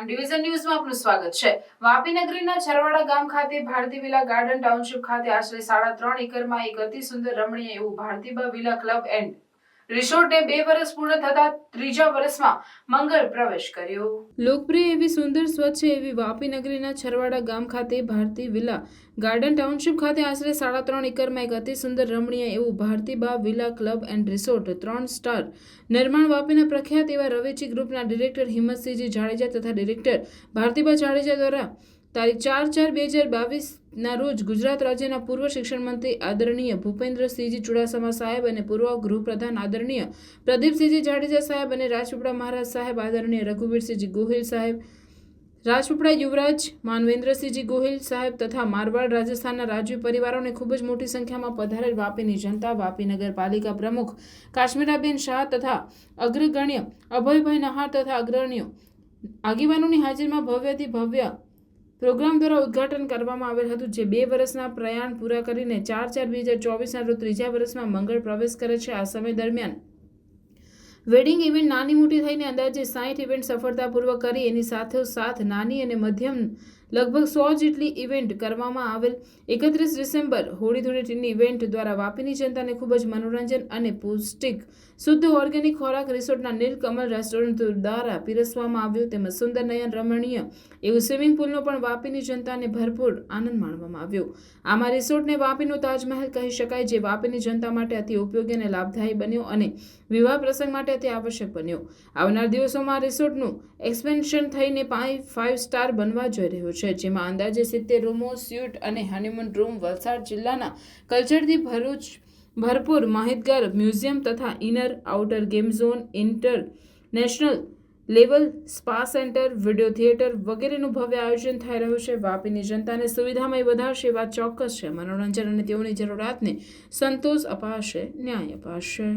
Division ન્યૂઝમાં આપનું સ્વાગત છે. વાપી નગરીના છરવાડા ગામ ખાતે ભારતી વિલા ગાર્ડન ટાઉનશીપ ખાતે આશરે સાડા ત્રણ એકરમાં એક અતિ સુંદર રમણીય એવું ભારતીબા વિલા ક્લબ એન્ડ રિસોર્ટે બે વર્ષ પૂર્ણ થતા ત્રીજા વર્ષમાં મંગળ પ્રવેશ કર્યો. લોકપ્રિય એવી સુંદર સ્વચ્છ એવી વાપી નગરીના છરવાડા ગામ ખાતે ભારતી વિલા ગાર્ડન ટાઉનશીપ ખાતે આશરે સાડા ત્રણ એકરમાં એક અતિ સુંદર રમણીય એવું Bharati Ba villa club and resort ત્રણ સ્ટાર નિર્માણ વાપીના પ્રખ્યાત એવા રવેચી ગ્રુપના ડિરેક્ટર હિંમતસિંહજી જાડેજા તથા ડિરેક્ટર ભારતીબા જાડેજા દ્વારા તારીખ ચાર ચાર બે હજાર બાવીસના રોજ ગુજરાત રાજ્યના પૂર્વ શિક્ષણ મંત્રી આદરણીય ભૂપેન્દ્રસિંહજી ચુડાસમા સાહેબ અને પૂર્વ ગૃહપ્રધાન આદરણીય પ્રદીપસિંહજી જાડેજા સાહેબ અને રાજપીપળા મહારાજ સાહેબ આદરણીય રઘુવીરસિંહજી ગોહિલ સાહેબ, રાજપીપળા યુવરાજ માનવેન્દ્રસિંહજી ગોહિલ સાહેબ તથા મારવાડ રાજસ્થાનના રાજવી પરિવારોને ખૂબ જ મોટી સંખ્યામાં પધારેલ વાપીની જનતા, વાપી નગરપાલિકા પ્રમુખ કાશ્મીરાબેન શાહ તથા અગ્રગણ્ય અભયભાઈ નહાર તથા અગ્રણીઓ આગેવાનોની હાજરીમાં ભવ્યથી ભવ્ય પ્રોગ્રામ દ્વારા ઉદ્ઘાટન કરવામાં આવેલ હતું, જે બે વર્ષના પ્રયાણ પૂરા કરીને ચાર ચાર બે હજાર ચોવીસના રોજ ત્રીજા વર્ષમાં મંગળ પ્રવેશ કરે છે. આ સમય દરમિયાન વેડિંગ ઇવેન્ટ નાની મોટી થઈને અંદાજે સાઠ ઇવેન્ટ સફળતાપૂર્વક કરી, એની સાથોસાથ નાની અને મધ્યમ લગભગ સો જેટલી ઇવેન્ટ કરવામાં આવેલ. એકત્રીસ ડિસેમ્બર હોળી ધૂળેટીની ઇવેન્ટ દ્વારા વાપીની જનતાને ખૂબ જ મનોરંજન અને પૌષ્ટિક, શુદ્ધ ઓર્ગેનિક ખોરાક રિસોર્ટના નીલકમલ રેસ્ટોરન્ટ દ્વારા પીરસવામાં આવ્યું. તેમજ સુંદર નયન રમણીય એવું સ્વિમિંગ પુલનો પણ વાપીની જનતાને ભરપૂર આનંદ માણવામાં આવ્યો. આમાં રિસોર્ટને વાપીનો તાજમહેલ કહી શકાય, જે વાપીની જનતા માટે અતિ ઉપયોગી અને લાભદાયી બન્યો અને વિવાહ પ્રસંગ માટે અતિ આવશ્યક બન્યો. આવનાર દિવસોમાં રિસોર્ટનું એક્સપેન્શન થઈને પાંચ ફાઇવ સ્ટાર બનવા જઈ રહ્યો છે. જેમાં અંદાજે સિત્તેર રૂમો, સ્યુટ અને હનીમૂન રૂમ વલસાડ જિલ્લાના કલ્ચરથી ભરૂચ, ભરપૂર માહિતગાર મ્યુઝિયમ તથા inner outer game zone international level spa centre video theatre વગેરેનું ભવ્ય આયોજન થઈ રહ્યું છે. વાપીની જનતાને સુવિધામય વધારશે વાત ચોક્કસ છે. મનોરંજન અને તેઓની જરૂરિયાતને સંતોષ અપાશે, ન્યાય અપાશે.